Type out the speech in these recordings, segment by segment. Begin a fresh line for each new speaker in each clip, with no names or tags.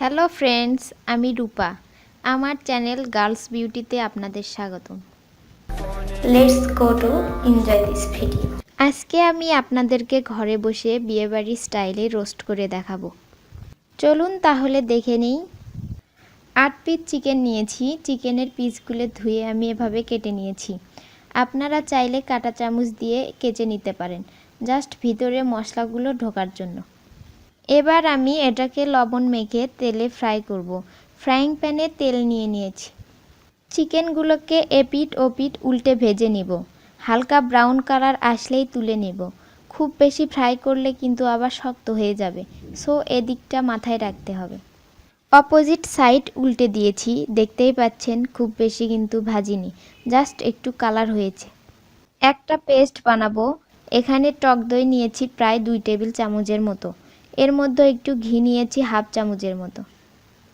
Hello friends আমি রূপা। আমার channel girls বিউটিতে আপনাদের স্বাগতম।
Enjoy this video.
আজকে আমি আপনাদেরকে ঘরে বসে বিয়েবাড়ির স্টাইলে রোস্ট করে দেখাবো। চলুন তাহলে দেখে নিই। আট পিস চিকেন নিয়েছি চিকেনের পিসগুলো ধুয়ে আমি এভাবে কেটে নিয়েছি। আপনারা চাইলে কাঁটা চামচ দিয়ে কেচে নিতে পারেন জাস্ট ভিতরে মশলাগুলো ঢোকার জন্য। এবার আমি এটাকে লবণ মেখে তেলে ফ্রাই করব। ফ্রাইং প্যানে তেল নিয়ে নিয়েছি। চিকেনগুলোকে এপিট ওপিট উল্টে ভেজে নিব। হালকা ব্রাউন কালার আসলেই তুলে নেব। খুব বেশি ফ্রাই করলে কিন্তু আবার শক্ত হয়ে যাবে। সো, এদিকটা মাথায় রাখতে হবে। অপোজিট সাইড উল্টে দিয়েছি। দেখতেই পাচ্ছেন, খুব বেশি কিন্তু ভাজিনি। জাস্ট একটু কালার হয়েছে। একটা পেস্ট বানাবো। এখানে টক দই নিয়েছি প্রায় দুই টেবিল চামচের মতো। এর মধ্যে একটু ঘি নিয়েছি হাফ চামচের মতো।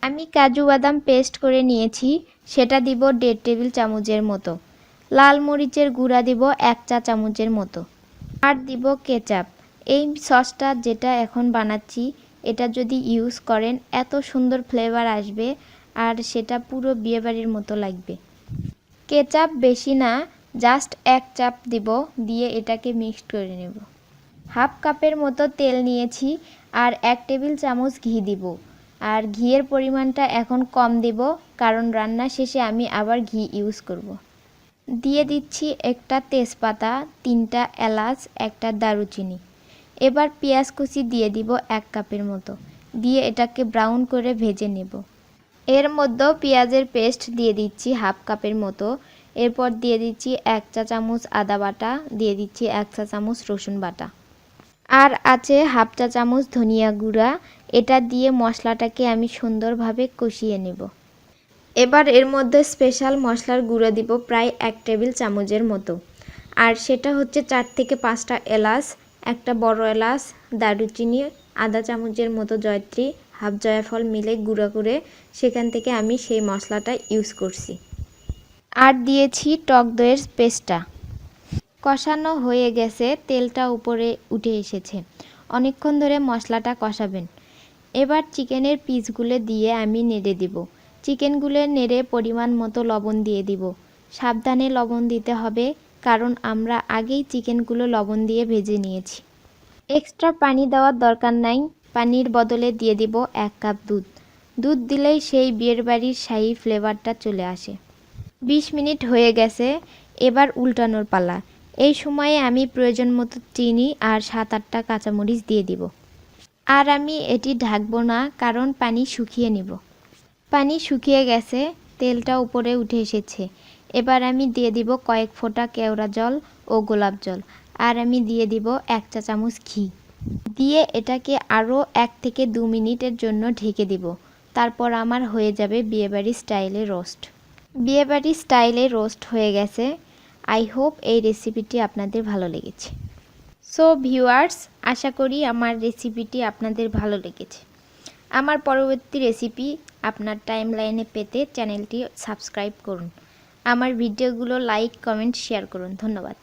আমি কাজু বাদাম পেস্ট করে নিয়েছি, সেটা দিব দেড় টেবিল চামচের মতো। লাল মরিচের গুঁড়া দিব এক চা চামচের মতো। আর দিব কেচাপ। এই সসটা যেটা এখন বানাচ্ছি, এটা যদি ইউজ করেন, এত সুন্দর ফ্লেভার আসবে আর সেটা পুরো বিয়েবাড়ির মতো লাগবে। কেচাপ বেশি না, জাস্ট এক চাপ দিব, দিয়ে এটাকে মিক্সড করে নেব। হাফ কাপের মতো তেল নিয়েছি আর এক টেবিল চামচ ঘি দিব। আর ঘিয়ের পরিমাণটা এখন কম দিব, কারণ রান্না শেষে আমি আবার ঘি ইউজ করব। দিয়ে দিচ্ছি একটা তেজপাতা, তিনটা এলাচ, একটা দারুচিনি। এবার পেঁয়াজ কুচি দিয়ে দিব এক কাপের মতো। দিয়ে এটাকে ব্রাউন করে ভেজে নেব। এর মধ্যেও পেঁয়াজের পেস্ট দিয়ে দিচ্ছি হাফ কাপের মতো। এরপর দিয়ে দিচ্ছি এক চা চামচ আদা বাটা, দিয়ে দিচ্ছি এক চা চামচ রসুন বাটা। আর আছে হাফ চা চামচ ধনিয়া গুঁড়া। এটা দিয়ে মশলাটাকে আমি সুন্দরভাবে কষিয়ে নেব। এবার এর মধ্যে স্পেশাল মশলার গুঁড়ো দিব প্রায় এক টেবিল চামচের মতো। আর সেটা হচ্ছে চার থেকে পাঁচটা এলাচ, একটা বড় এলাচ, দারুচিনি, আধা চামচের মতো জয়ত্রী, হাফ জয়াফল মিলে গুঁড়ো করে সেখান থেকে আমি সেই মশলাটা ইউজ করছি। আর দিয়েছি টক দইয়ের পেস্টটা। কষানো হয়ে গেছে, তেলটা উপরে উঠে এসেছে। অনেকক্ষণ ধরে মশলাটা কষাবেন। এবার চিকেনের পিসগুলো দিয়ে আমি নেড়ে দিব। চিকেনগুলো নেড়ে পরিমাণ মতো লবণ দিয়ে দিব। সাবধানে লবণ দিতে হবে, কারণ আমরা আগেই চিকেনগুলো লবণ দিয়ে ভেজে নিয়েছি। এক্সট্রা পানি দেওয়ার দরকার নাই, পানির বদলে দিয়ে দিব এক কাপ দুধ। দুধ দিলেই সেই বিয়ের বাড়ির শাহী ফ্লেভারটা চলে আসে। বিশ মিনিট হয়ে গেছে, এবার উল্টানোর পালা। এই সময়ে আমি প্রয়োজন মতো চিনি আর সাত আটটা কাঁচামরিচ দিয়ে দিব। আর আমি এটি ঢাকবো না, কারণ পানি শুকিয়ে নিব। পানি শুকিয়ে গেছে, তেলটা উপরে উঠে এসেছে। এবার আমি দিয়ে দিব কয়েক ফোঁটা কেওড়া জল ও গোলাপ জল, আর আমি দিয়ে দিব এক চা চামচ ঘি। দিয়ে এটাকে আরও এক থেকে দু মিনিটের জন্য ঢেকে দিব। তারপর আমার হয়ে যাবে বিয়েবাড়ি স্টাইলে রোস্ট। বিয়েবাড়ি স্টাইলে রোস্ট হয়ে গেছে। আই হোপ এই রেসিপিটি আপনাদের ভালো লেগেছে। সো ভিউয়ার্স আশা করি আমার রেসিপিটি আপনাদের ভালো লেগেছে। আমার পরবর্তী রেসিপি আপনার টাইম লাইনে পেতে চ্যানেলটি সাবস্ক্রাইব করুন। আমার ভিডিওগুলো লাইক কমেন্ট শেয়ার করুন। ধন্যবাদ।